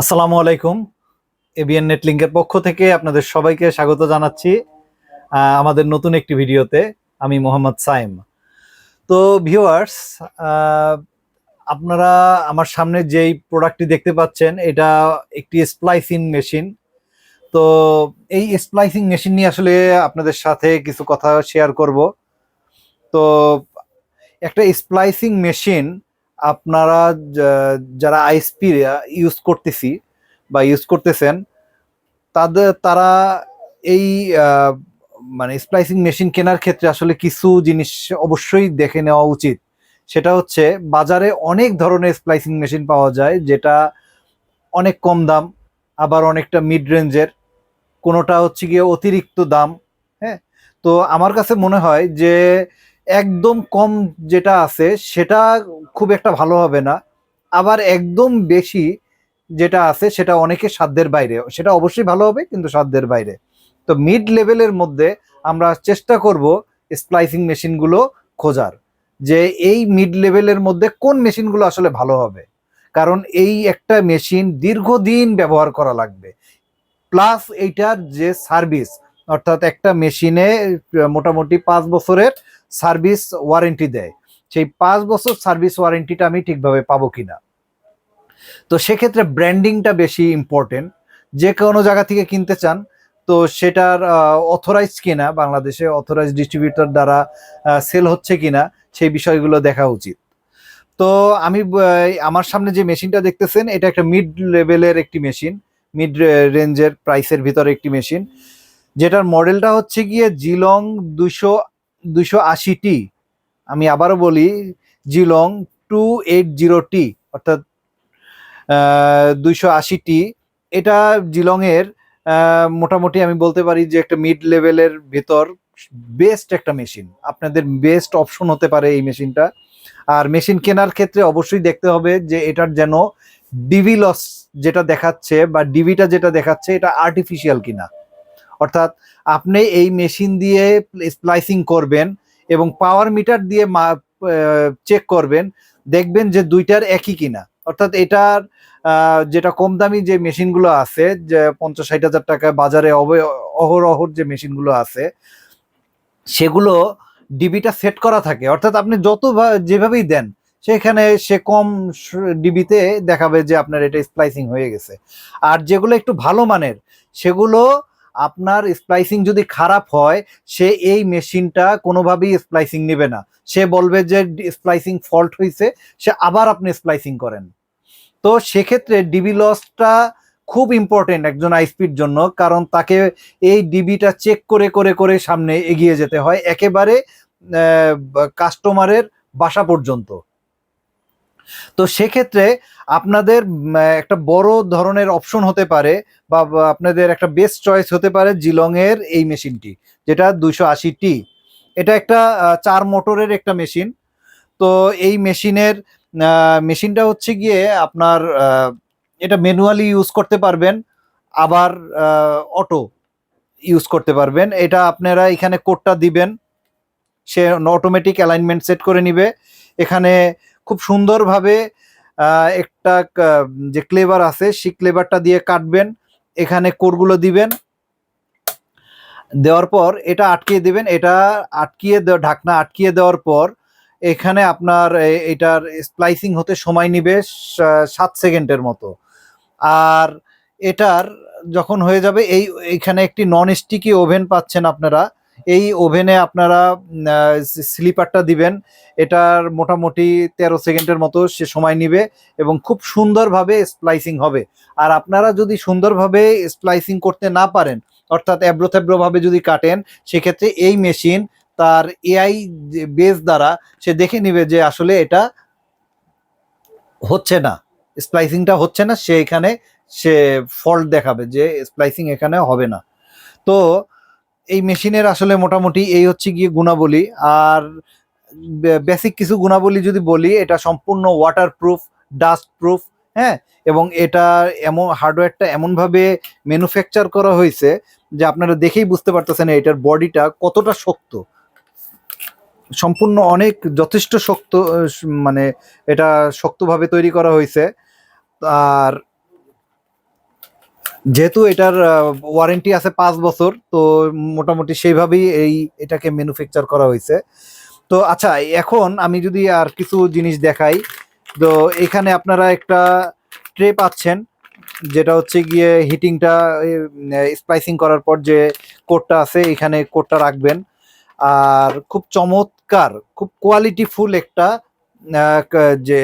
আসসালামু আলাইকুম। এবিএন নেটলিঙ্কের পক্ষ থেকে আপনাদের সবাইকে স্বাগত জানাচ্ছি আমাদের নতুন একটি ভিডিওতে। আমি মোহাম্মদ সাইম। তো ভিউয়ার্স আপনারা আমার সামনে যেই প্রোডাক্টটি দেখতে পাচ্ছেন, এটা একটি স্প্লাইসিং মেশিন। তো এই স্প্লাইসিং মেশিন নিয়ে আসলে আপনাদের সাথে কিছু কথা শেয়ার করব। তো একটা স্প্লাইসিং মেশিন আপনারা যারা আইএসপি ইউজ করতেছি বা ইউজ করতেছেন, তাদের, তারা এই মানে স্প্লাইসিং মেশিন কেনার ক্ষেত্রে আসলে কিছু জিনিস অবশ্যই দেখে নেওয়া উচিত। সেটা হচ্ছে বাজারে অনেক ধরনের স্প্লাইসিং মেশিন পাওয়া যায়, যেটা অনেক কম দাম, আবার অনেকটা মিড রেঞ্জের কোনোটা হচ্ছে গিয়ে অতিরিক্ত দাম হ্যাঁ? তো আমার কাছে মনে হয় যে একদম কম যেটা আছে, সেটা খুব একটা ভালো হবে না। আবার একদম বেশি যেটা আছে, সেটা অনেকের সাধ্যের বাইরে। সেটা অবশ্যই ভালো হবে, কিন্তু সাধ্যের বাইরে। তো মিড লেভেলের মধ্যে আমরা চেষ্টা করব স্প্লাইসিং মেশিনগুলো খোঁজার, যে এই মিড লেভেলের মধ্যে কোন মেশিনগুলো আসলে ভালো হবে। কারণ এই একটা মেশিন দীর্ঘদিন ব্যবহার করা লাগবে। প্লাস এইটার যে সার্ভিস অর্থাৎ একটা মেশিনে মোটামুটি পাঁচ বছরের সার্ভিস ওয়ারেন্টি দেয়। সেই পাঁচ বছর সার্ভিস ওয়ারেন্টিটা আমি ঠিকভাবে পাবো কিনা। তো সেক্ষেত্রে ব্র্যান্ডিংটা বেশি ইম্পর্টেন্ট যে কোনো জায়গা থেকে কিনতে চান, তো সেটার অথরাইজ কিনা, বাংলাদেশে অথরাইজ ডিস্ট্রিবিউটর দ্বারা সেল হচ্ছে কিনা, সেই বিষয়গুলো দেখা উচিত। তো আমি আমার সামনে যে মেশিনটা দেখতেছেন, এটা একটা মিড লেভেলের একটি মেশিন। মিড রেঞ্জের প্রাইসের ভিতরে একটি মেশিন। যেটার মডেলটা হচ্ছে গিয়ে জিলং দুশো দুশো আশি টি আমি আবারও বলি, জিলং টু এইট জিরো টি, অর্থাৎ দুইশো আশি টি এটা জিলংয়ের মোটামুটি আমি বলতে পারি যে একটা মিড লেভেলের ভেতর বেস্ট একটা মেশিন আপনাদের বেস্ট অপশন হতে পারে এই মেশিনটা আর মেশিন কেনার ক্ষেত্রে অবশ্যই দেখতে হবে যে এটার যেন ডিভি লস যেটা দেখাচ্ছে বা ডিভিটা যেটা দেখাচ্ছে, এটা আর্টিফিশিয়াল কিনা। অর্থাৎ আপনি এই মেশিন দিয়ে স্প্লাইসিং করবেন এবং পাওয়ার মিটার দিয়ে চেক করবেন, দেখবেন যে দুইটার একই কিনা। অর্থাৎ এটার যেটা কম দামি যে মেশিনগুলো আছে, যে পঞ্চাশ ষাট হাজার টাকা বাজারে অহরহর যে মেশিনগুলো আছে, সেগুলো ডিবিটা সেট করা থাকে। অর্থাৎ আপনি যত যেভাবেই দেন, সেখানে সে কম ডিবিতে দেখাবে যে আপনার এটা স্প্লাইসিং হয়ে গেছে। আর যেগুলো একটু ভালো মানের, সেগুলো আপনার স্প্লাইসিং যদি খারাপ হয়, সে এই মেশিনটা কোনোভাবেই স্প্লাইসিং নেবে না। সে বলবে যে স্প্লাইসিং ফল্ট হয়েছে সে আবার আপনি স্প্লাইসিং করেন। তো সেক্ষেত্রে ডিবি লসটা খুব ইম্পর্টেন্ট একজন আইসপির জন্য, কারণ তাকে এই ডিবিটা চেক করে করে করে সামনে এগিয়ে যেতে হয়, একেবারে কাস্টমারের বাসা পর্যন্ত। তো সেক্ষেত্রে আপনাদের একটা বড় ধরনের অপশন হতে পারে বা আপনাদের একটা বেস্ট চয়েস হতে পারে জিলং এর এই মেশিনটি, যেটা দুশো আশি টি এটা একটা চার মোটরের একটা মেশিন। তো এই মেশিনের মেশিনটা হচ্ছে গিয়ে আপনার এটা ম্যানুয়ালি ইউজ করতে পারবেন, আবার অটো ইউজ করতে পারবেন। এটা আপনারা এখানে কোডটা দিবেন, সে অটোমেটিক অ্যালাইনমেন্ট সেট করে নিবে। এখানে খুব সুন্দরভাবে একটা যে ক্লেভার আছে, সেই ক্লেভারটা দিয়ে কাটবেন, এখানে কোরগুলো দিবেন। দেওয়ার পর এটা আটকিয়ে দিবেন, এটা আটকিয়ে দেওয়া ঢাকনা আটকিয়ে দেওয়ার পর এখানে আপনার এটার স্প্লাইসিং হতে সময় নিবে সাত সেকেন্ডের মতো। আর এটার যখন হয়ে যাবে, এই, এইখানে একটি নন স্টিকি ওভেন পাচ্ছেন আপনারা এই ওভেনে আপনারা স্লিপারটা দিবেন। এটার মোটামুটি তেরো সেকেন্ডের মতো সে সময় নিবে এবং খুব সুন্দরভাবে স্প্লাইসিং হবে। আর আপনারা যদি সুন্দরভাবে স্প্লাইসিং করতে না পারেন, অর্থাৎ থেবড়ো যদি কাটেন, সেক্ষেত্রে এই মেশিন তার এআই বেস দ্বারা সে দেখে নিবে যে আসলে এটা হচ্ছে না, স্প্লাইসিংটা হচ্ছে না, সে এখানে সে ফল্ট দেখাবে যে স্প্লাইসিং এখানে হবে না। তো এই মেশিনের আসলে মোটামুটি এই হচ্ছে গিয়ে গুণাবলী। আর বেসিক কিছু গুণাবলী যদি বলি, এটা সম্পূর্ণ ওয়াটার প্রুফ ডাস্ট প্রুফ হ্যাঁ? এবং এটা এমন হার্ডওয়্যারটা এমনভাবে ম্যানুফ্যাকচার করা হয়েছে যে আপনারা দেখেই বুঝতে পারতেছেন এটার বডিটা কতটা শক্ত। সম্পূর্ণ অনেক যথেষ্ট শক্ত মানে এটা শক্তভাবে তৈরি করা হয়েছে। আর যেহেতু এটার ওয়ারেন্টি আছে পাঁচ বছর, তো মোটামুটি সেইভাবেই এই, এটাকে ম্যানুফ্যাকচার করা হয়েছে। তো আচ্ছা এখন আমি যদি আর কিছু জিনিস দেখাই, তো এখানে আপনারা একটা ট্রে পাচ্ছেন, যেটা হচ্ছে গিয়ে হিটিংটা স্পাইসিং করার পর যে কোটটা আছে, এখানে কোটটা রাখবেন। আর খুব চমৎকার, খুব কোয়ালিটিফুল একটা যে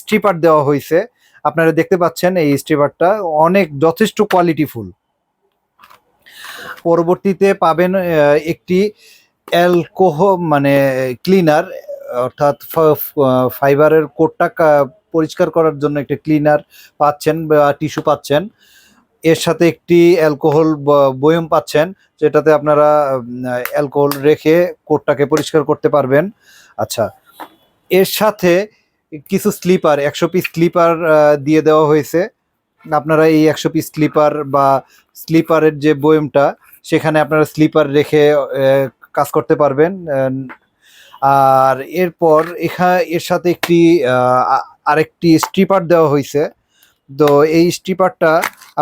স্ট্রিপার দেওয়া হয়েছে। আপনারা দেখতে পাচ্ছেন এই স্ট্রিপারটা অনেক যথেষ্ট কোয়ালিটিফুল পরবর্তীতে পাবেন একটি অ্যালকোহ মানে ক্লিনার অর্থাৎ ফাইবারের কোটটা পরিষ্কার করার জন্য একটা ক্লিনার পাচ্ছেন বা টিস্যু পাচ্ছেন। এর সাথে একটি অ্যালকোহল বয়ম পাচ্ছেন, যেটাতে আপনারা অ্যালকোহল রেখে কোটটাকে পরিষ্কার করতে পারবেন। আচ্ছা এর সাথে কিছু স্লিপার, একশো পিস স্লিপার দিয়ে দেওয়া হয়েছে। আপনারা এই একশো পিস স্লিপার বা স্লিপারের যে বয়মটা, সেখানে আপনারা স্লিপার রেখে কাজ করতে পারবেন। আর এরপর এখা, এর সাথে একটি আরেকটি স্ট্রিপার দেওয়া হয়েছে। তো এই স্ট্রিপারটা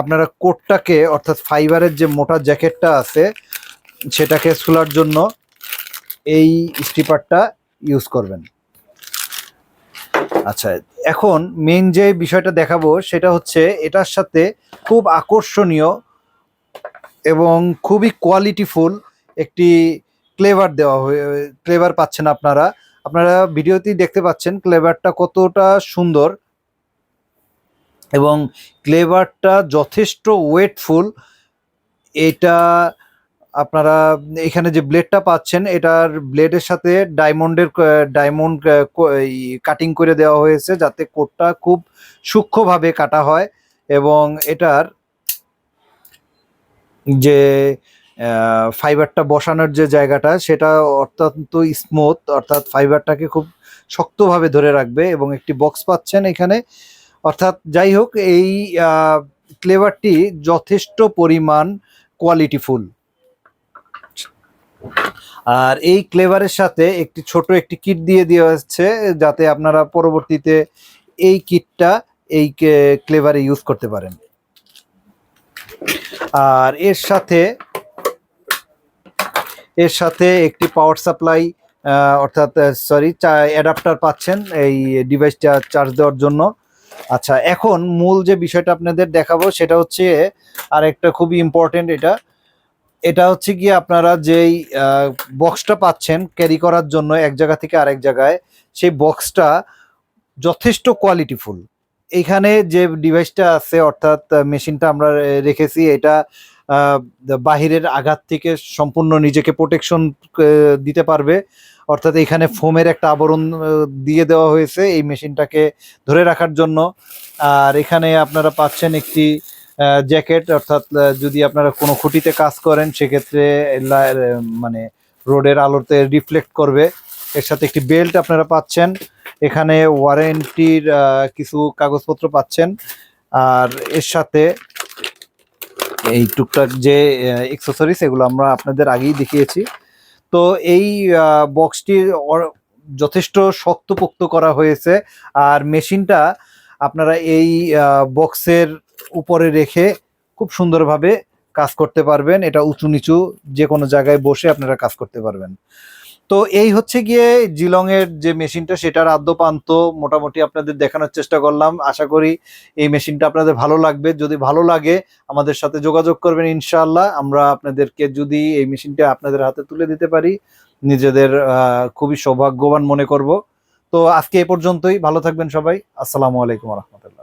আপনারা কোটটাকে, অর্থাৎ ফাইবারের যে মোটা জ্যাকেটটা আছে, সেটাকে সোলার জন্য এই স্ট্রিপারটা ইউজ করবেন। আচ্ছা এখন মেন যে বিষয়টা দেখাবো সেটা হচ্ছে এটার সাথে খুব আকর্ষণীয় এবং খুবই কোয়ালিটিফুল একটি ক্লেভার দেওয়া হয়ে ক্লেভার পাচ্ছেন আপনারা। আপনারা ভিডিওতেই দেখতে পাচ্ছেন ক্লেভারটা কতটা সুন্দর এবং ক্লেভারটা যথেষ্ট ওয়েটফুল এটা আপনারা এখানে যে ব্লেডটা পাচ্ছেন, এটার ব্লেডের সাথে ডায়মন্ডের ডায়মন্ড কাটিং করে দেওয়া হয়েছে যাতে কোটটা খুব সূক্ষ্মভাবে কাটা হয় এবং এটার যে ফাইবারটা বসানোর যে জায়গাটা, সেটা অত্যন্ত স্মুথ অর্থাৎ ফাইবারটাকে খুব শক্তভাবে ধরে রাখবে এবং একটি বক্স পাচ্ছেন এখানে। অর্থাৎ যাই হোক, এই ক্লেভারটি যথেষ্ট পরিমাণ কোয়ালিটিফুল আর এই ক্লেভারের সাথে একটি ছোট একটি কিট দিয়ে দেওয়া হচ্ছে, যাতে আপনারা পরবর্তীতে এই কিটটা এই ক্লেভারে ইউজ করতে পারেন। আর এর সাথে এর সাথে একটি পাওয়ার সাপ্লাই অর্থাৎ সরি অ্যাডাপ্টার পাচ্ছেন এই ডিভাইসটা চার্জ দেওয়ার জন্য। আচ্ছা এখন মূল যে বিষয়টা আপনাদের দেখাবো সেটা হচ্ছে আর একটা খুবই ইম্পর্টেন্ট এটা। এটা হচ্ছে কি আপনারা যেই বক্সটা পাচ্ছেন ক্যারি করার জন্য এক জায়গা থেকে আরেক জায়গায়, সেই বক্সটা যথেষ্ট কোয়ালিটিফুল এইখানে যে ডিভাইসটা আছে, অর্থাৎ মেশিনটা আমরা রেখেছি, এটা বাহিরের আঘাত থেকে সম্পূর্ণ নিজেকে প্রোটেকশন দিতে পারবে। অর্থাৎ এখানে ফোমের একটা আবরণ দিয়ে দেওয়া হয়েছে এই মেশিনটাকে ধরে রাখার জন্য। আর এখানে আপনারা পাচ্ছেন একটি জ্যাকেট অর্থাৎ যদি আপনারা কোনো খুঁটিতে কাজ করেন, সেক্ষেত্রে মানে রোডের আলোতে রিফ্লেক্ট করবে। এর সাথে একটি বেল্ট আপনারা পাচ্ছেন। এখানে ওয়ারেন্টির কিছু কাগজপত্র পাচ্ছেন। আর এর সাথে এই টুকটাক যে এক্সেসরিজ এগুলো আমরা আপনাদের আগেই দেখিয়েছি। তো এই বক্সটি যথেষ্ট শক্তপোক্ত করা হয়েছে। আর মেশিনটা আপনারা এই বক্সের উপরে রেখে খুব সুন্দরভাবে কাজ করতে পারবেন। এটা উঁচু নিচু যে কোনো জায়গায় বসে আপনারা কাজ করতে পারবেন। তো এই হচ্ছে গিয়ে জিলং এর যে মেশিনটা, সেটার আদ্যপান্ত মোটামুটি আপনাদের দেখানোর চেষ্টা করলাম। আশা করি এই মেশিনটা আপনাদের ভালো লাগবে। যদি ভালো লাগে আমাদের সাথে যোগাযোগ করবেন ইনশাআল্লাহ। আমরা আপনাদেরকে যদি এই মেশিনটা আপনাদের হাতে তুলে দিতে পারি, নিজেদের খুবই সৌভাগ্যবান মনে করব। তো আজকে এ পর্যন্তই। ভালো থাকবেন সবাই। আসসালামু আলাইকুম রহমতুল্লাহ।